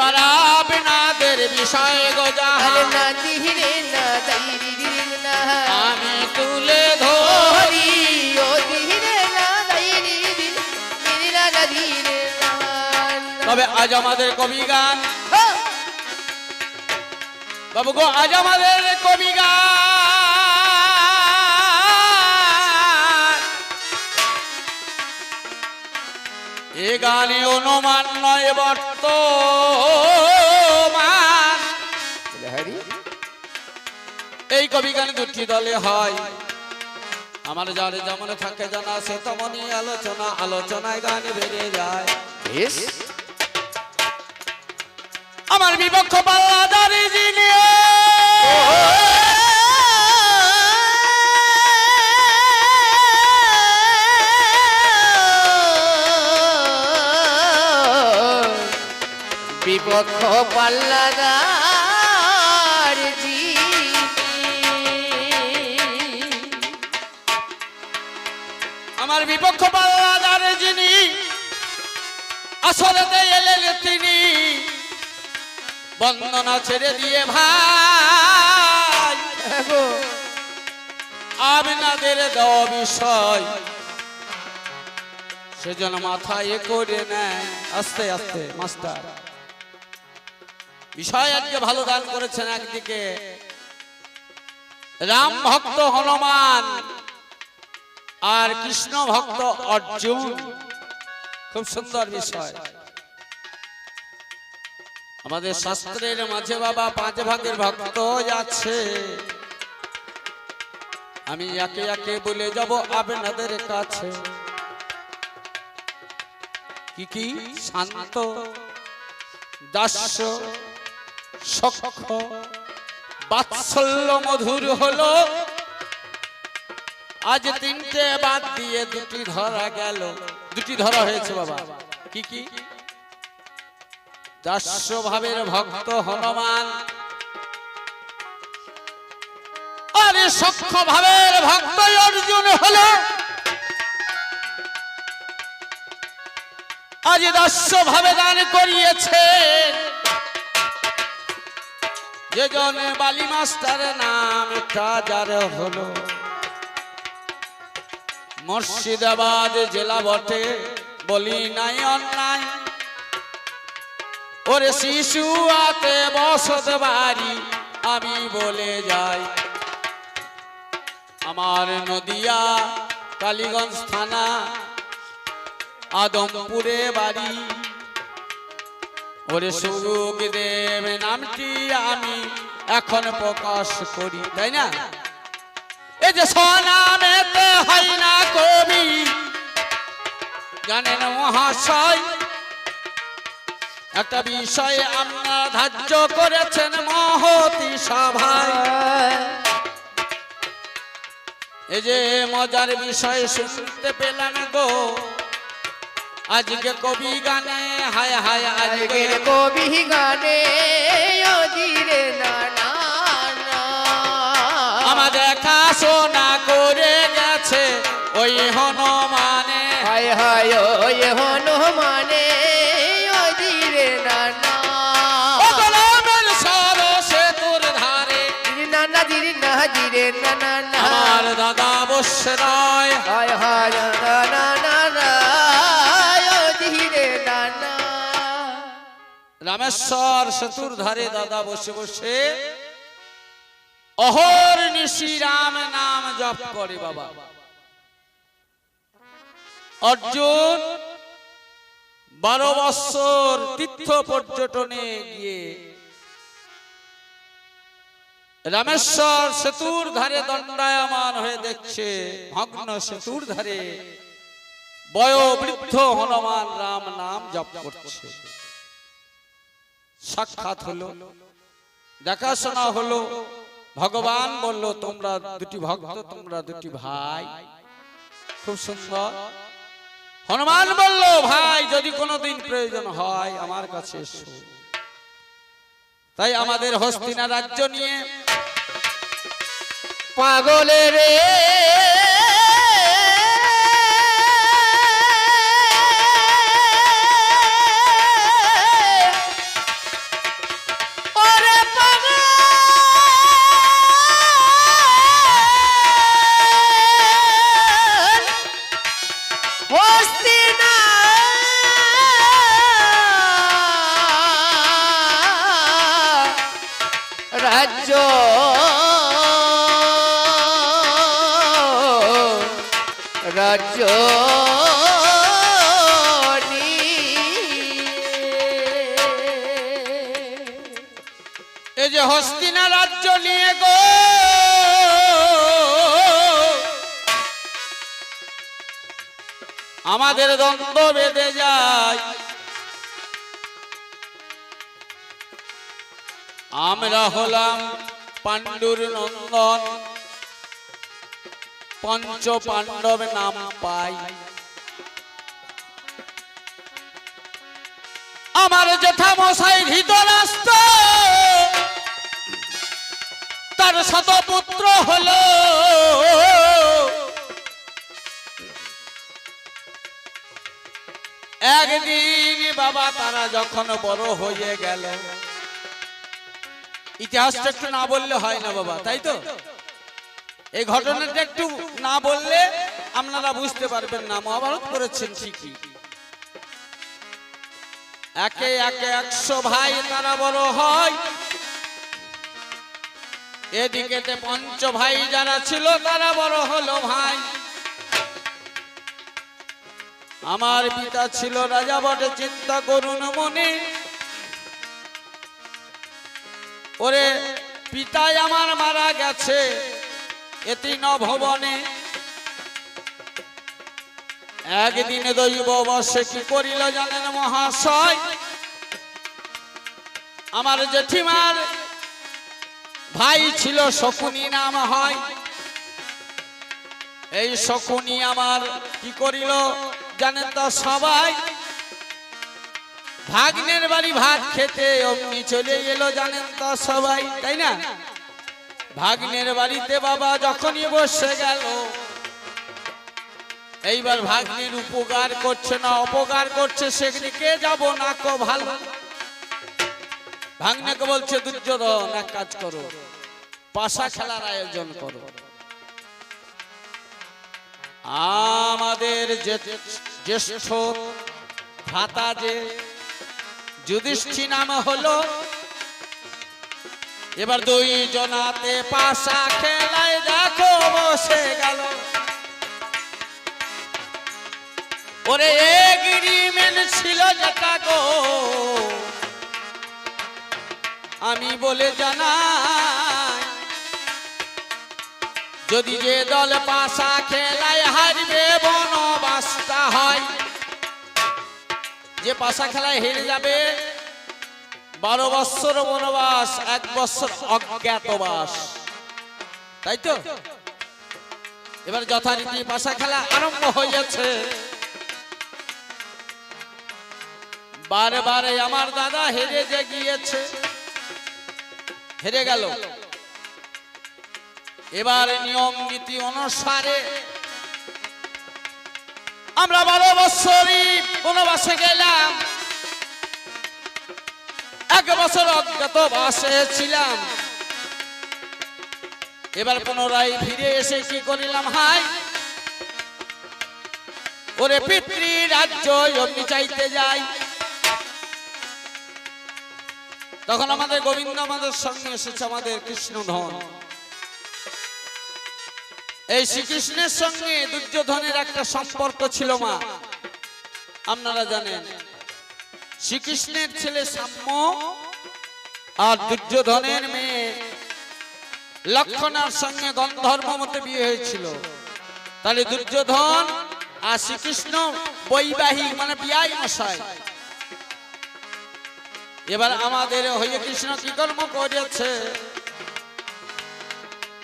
এবার আপনাদের বিষয় গো যাহা না দিরে না দাইরি না। আমি তুলে ধরি। ও দিরে না দাইরি না তবে আজ আমাদের কবি গান! বাবু গো আজ আমাদের কবি গান। এ গানে অনুমান নয় বর্তমান এই কবি গান দুটি দলে হয়। আমার যার যেমন থাকে জানা সে তেমনই আলোচনা আলোচনায় গান বেড়ে যায়। আমার বিপক্ষ পাল্লাদারি যিনি বিপক্ষ পাল্লাদার জি। আমার বিপক্ষ পাল্লাদারি যিনি আসলে এলেন তিনি। বন্দনা ছেড়ে দিয়ে ভাই আপনাদের দেওয়া বিষয় সেজন্য মাথায় করে নেয়। আস্তে আস্তে মাস্টার। বিষয় আজকে ভালো দান করেছেন একদিকে। রাম ভক্ত হনুমান আর কৃষ্ণ ভক্ত অর্জুন। খুব সুন্দর বিষয়। আমাদের শাস্ত্রের মাঝে বাবা পাঁচ ভাগের ভক্ত আছে। আমি একে একে বলে যাব আপনাদের কাছে। কি কি? শান্ত, দাস্য সক্ষ বাৎসল্য মধুর হলো। আজ তিনটে বাদ দিয়ে দুটি ধরা গেল। দুটি ধরা হয়েছে বাবা। কি কি? ভক্ত হনুমান। আরে সক্ষ ভাবের ভক্ত অর্জুন হলো। আজ দাস্য ভাবে দান করিয়েছে। যে জনে বালি মাস্টার নাম যার হলো। মুর্শিদাবাদ জেলা বটে, বলি নাই অন্যায়। ওরে শিশু আতে বসত বাড়ি, আমি বলে যাই। আমার নদিয়া, কালীগঞ্জ থানা, আদমপুরে বাড়ি। ওরে সুযোগ দেব নামটি আমি এখন প্রকাশ করি, তাই না? এই যে সনামেতে হয় না কবি, জানেন মহাশয়, একটা বিষয় আমরা ধার্য করেছেন মহতি সভায়। এই যে মজার বিষয় শুনতে পেলাম গো আজকে কবি গানে হায় হায় আজকে কবি গানে ও দিরে না না না আমার দেখা শোনা করে গেছে ওই হনুমানে। হায় হায় ওই হনুমানে ও দিরে না না ও গোলামের সরসে তোর ধারে। দিরে না না দিরে না দিরে না না না। আমার দাদা বসে নয় হায় হায় না রামেশ্বর সেতুর ধারে দাদা বসে বসে অহর নিশি রাম নাম জপ করে বাবা। অর্জুন বারো বৎসর তীর্থ পর্যটনে গিয়ে রামেশ্বর সেতুর ধারে দণ্ডায়মান হয়ে দেখছে ভগ্ন সেতুর ধারে বয়োবৃদ্ধ হনুমান রাম নাম জপ করছে। সাক্ষাৎ হলো। দেখাশোনা হলো। ভগবান বলল, তোমরা দুটি ভক্ত, তোমরা দুটি ভাই। খুব সুন্দর। হনুমান বলল, ভাই, যদি কোনোদিন প্রয়োজন হয় আমার কাছে এসো। তাই আমাদের হস্তিনা রাজ্য নিয়ে পাগলের রে এই যে হস্তিনা রাজ্য নিয়ে গো। আমাদের দ্বন্দ্ব বেঁধে যায়। আমরা হলাম পাণ্ডুর নন্দন। পঞ্চ পাণ্ডব নাম পাই। আমার জেঠা মশাই ধৃতরাষ্ট্র, তার শতপুত্র হলো একদিন বাবা তারা যখন বড় হয়ে গেল ইতিহাসটা একটু না বললে হয় না বাবা, তাই তো? এই ঘটনাটা একটু না বললে আপনারা বুঝতে পারবেন না, মহাভারত করেছেন ঠিকই। একে একে একশো ভাই তারা বড় হয়। এদিকে পঞ্চ ভাই যারা ছিল, তারা বড় হলো ভাই। আমার পিতা ছিল রাজা, বটে, চিন্তা করুন মনে। ওরে, পিতাই আমার মারা গেছে। এতি ভবনে একদিন দৈব বসে কি করিল জানেন মহাশয়? আমার জেঠিমার ভাই ছিল শকুনি নাম হয়। এই শকুনি আমার কি করিল জানেন তো সবাই? ভাগ্নের বাড়ি ভাত খেতে অমনি চলে এলো জানেন তো সবাই, তাই না? ভাগ্নের বাড়িতে বাবা যখনই বসে গেল, এইবার ভাগ্নের উপকার করছে না, অপকার করছে সেদিকে যাব না কো ভালো? ভাগ্নেকে বলছে, দুর্যোধন, এক কাজ করো, পাশা খেলার আয়োজন করো। আমাদের জ্যেষ্ঠ ভ্রাতা যে যুধিষ্ঠি নাম হলো এবার দুই জনাতে পাশা খেলায় দেখো বসে গেল। ওরে এগ্রিমেন্ট ছিল যেটা গো। আমি বলে জানাই, যদি যে দল পাশা খেলায় হারবে বনবাসটা হয়, যে পাশা খেলায় হেরে যাবে বারো বৎসর বনবাস, এক বৎসর অজ্ঞাতবাস তাই তো? এবার যথারীতি পাশা খেলা আরম্ভ হয়েছে। বারে বারে আমার দাদা হেরে যে গিয়েছে, হেরে গেল। এবার নিয়ম নীতি অনুসারে আমরা বারো বৎসরই বনবাসে গেলাম। এক বছর অজ্ঞাত বাসে ছিলাম। এবার পুনরায় ফিরে এসে কি করিলাম, হাই? ওরে পিতৃ রাজ্য অমনি চাইতে যাই। তখন আমাদের গোবিন্দ আমাদের সঙ্গে এসেছে, আমাদের কৃষ্ণধন এই শ্রীকৃষ্ণের সঙ্গে দুর্যোধনের একটা সম্পর্ক ছিল মা। আপনারা জানেন, শ্রীকৃষ্ণের ছেলে সাম্য আর দুর্যোধনের মেয়ে লক্ষণার সঙ্গে গন্ধর্ব মতে বিয়ে হয়েছিল। তাহলে দুর্যোধন আর শ্রীকৃষ্ণ বৈবাহিক মানে বিয়াই মশাই। এবার আমাদের হয়ে কৃষ্ণ কি কর্ম করেছে?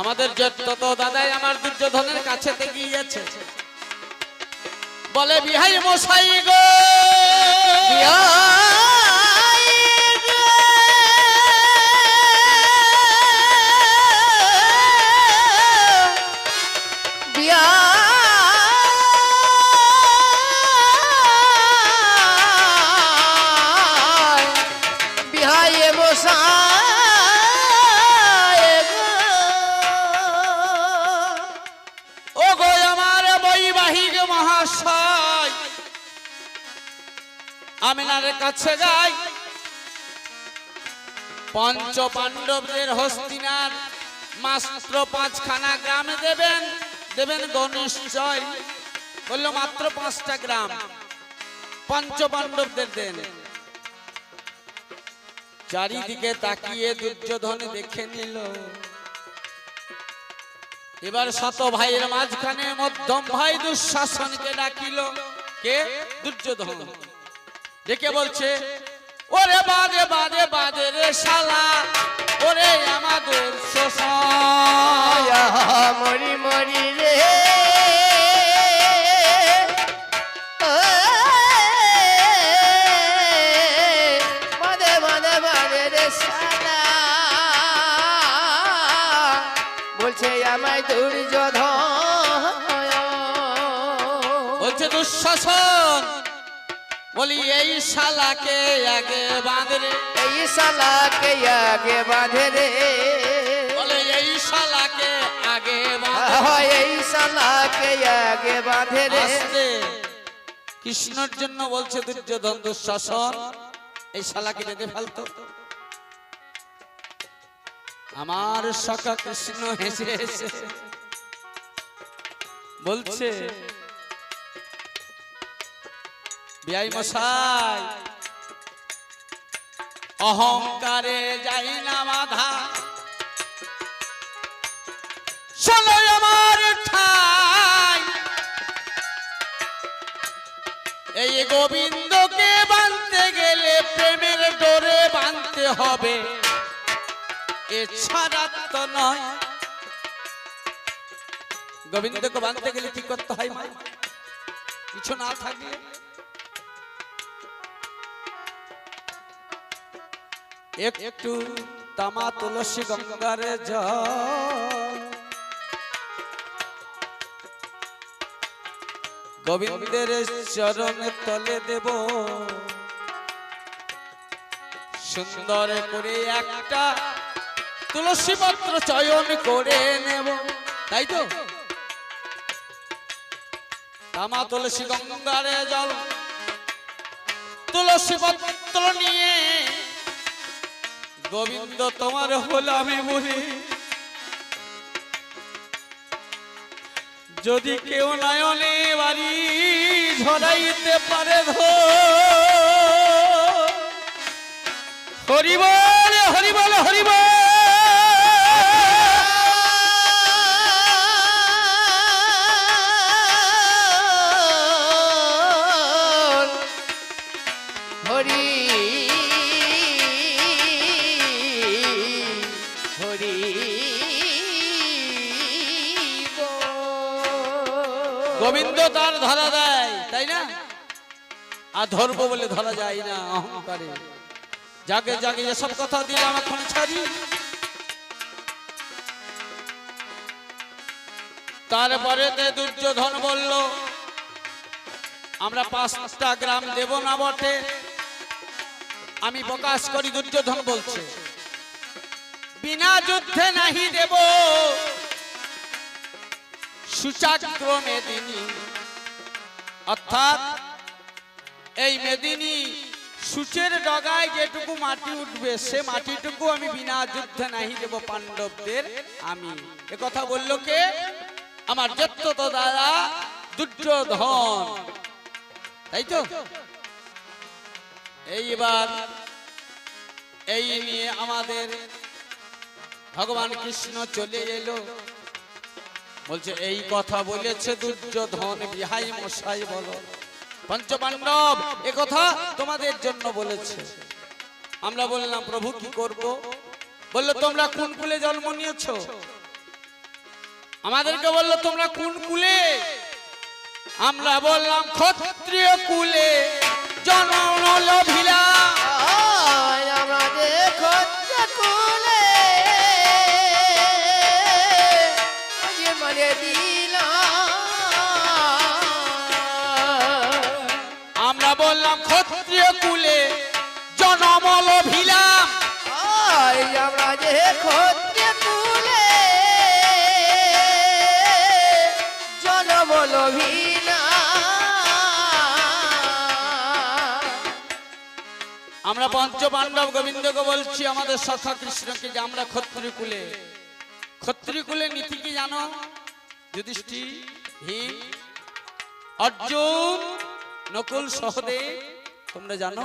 আমাদের যত দাদাই আমার দুর্যোধনের কাছে গিয়েছে। বলে, বিহাই মশাই গো বিহায়ে আমিনার কাছে যাই। পঞ্চ পাণ্ডবদের হস্তিনার মাত্র পাঁচখানা গ্রাম দেবেন। দেবেন গণেশয় বলল, মাত্র পাঁচটা গ্রাম। পঞ্চ পাণ্ডবদের দেন। চারিদিকে তাকিয়ে দুর্যোধন দেখে নিল। এবার শত ভাইয়ের মাঝখানে মধ্যম ভাই দুঃশাসনকে ডাকিল। কে? দুর্যোধন। ডেকে বলছে ওরে বাদে বাদে বাদে রে শালা ওরে আমাদের মরি মরি রে। বাদে বাদে বাদে রে শালা। বলছে আমায় দুর্যোধন বলছে দুঃশাসন বলি এই শালাকে আগে বাঁধ রে। এই শালাকে আগে বাঁধে রে। বলে এই শালাকে আগে বাঁধ এই শালাকে আগে বাঁধে রে। কৃষ্ণর জন্য বলছে দুর্যোধন দুঃশাসন এই শালাকে বেঁধে ফেলতো। আমার সখা কৃষ্ণ হেসে হেসে বলছে বিয়াই মশাই। অহংকারে যাই না বাধা। চলো আমার ঠাই। এই গোবিন্দকে বাঁধতে গেলে প্রেমের ডোরে বাঁধতে হবে। এছাড়া তো নয়। গোবিন্দকে বাঁধতে গেলে কি করতে হয় মা? কিছু না থাকলে একটু তামা তুলসী গঙ্গারে জল। গোবিন্দের চরণে তলে দেব। সুন্দর করে একটা তুলসী পত্র চয়ন করে নেব। তাই তো? তামা তুলসী গঙ্গারে জল। তুলসী পত্র নিয়ে গোবিন্দ তোমার হল আমি বলি যদি কেউ নয়নে বাড়ি ঝরাইতে পারে ধো হরিবল হরিবল হরিবল ধরবো বলে ধরা যায় না, অহংকারে। যাকে যাকে এসব কথা দিলাম এখন ছাড়ি। তারপরে দুর্যোধন বলল, আমরা পাঁচটা গ্রাম দেব না বটে। আমি প্রকাশ করি দুর্যোধন বলছে, বিনা যুদ্ধে নাহি দেব। সুচাগ্র মেদিনী অর্থাৎ এই মেদিনী, সূচের ডগায় যেটুকু মাটি উঠবে, সে মাটিটুকু আমি বিনা যুদ্ধে নাহি দেব পাণ্ডবদের আমি। এ কথা বলল কে? আমার যত্ত দাদা দুর্যোধন। তাই তো? এইবার এই নিয়ে আমাদের ভগবান কৃষ্ণ চলে এলো। বলছে, এই কথা বলেছে দুর্যোধন, বিহাই মশাই বলো। পঞ্চপাণ্ডব কথা তোমাদের জন্য বলেছে। আমরা বললাম, প্রভু, কি করব? বলল, তোমরা কোন কুলে জন্ম নিয়েছ? আমাদেরকে বলল, তোমরা কোন কুলে? আমরা বললাম, ক্ষত্রিয় কুলে জন্ম লভিলা ক্ষত্রিয় কুলে জন্ম লভিলাম আয় আমরা যে খোঁজে তুলে জনম লভিনা আমরা পঞ্চ পাণ্ডব গোবিন্দকে বলছি আমাদের সখা কৃষ্ণকে যে আমরা ক্ষত্রিয় কুলে। ক্ষত্রিয় কুলে নীতি কি জানো? যুধিষ্ঠির ভীম অর্জুন নকুল সহদেব তোমরা জানো?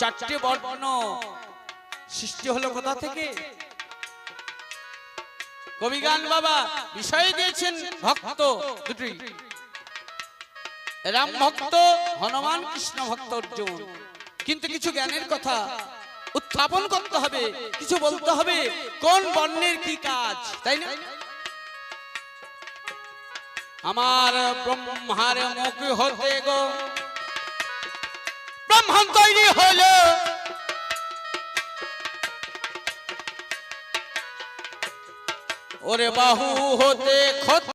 চারটে বর্ণ। সৃষ্টি হলো কোথা থেকে? কবিগান বাবা বিষয় দিয়েছেন ভক্ত দুটি। রাম ভক্ত হনুমান কৃষ্ণ ভক্ত অর্জুন। কিন্তু কিছু জ্ঞানের কথা উত্থাপন করতে হবে। কিছু বলতে হবে কোন বর্ণের কি কাজ তাই না? আমার ব্রহ্মার মুখ হতে গো। ব্রহ্মাণ তৈরি হইল ওরে বাহু হতে ক্ষত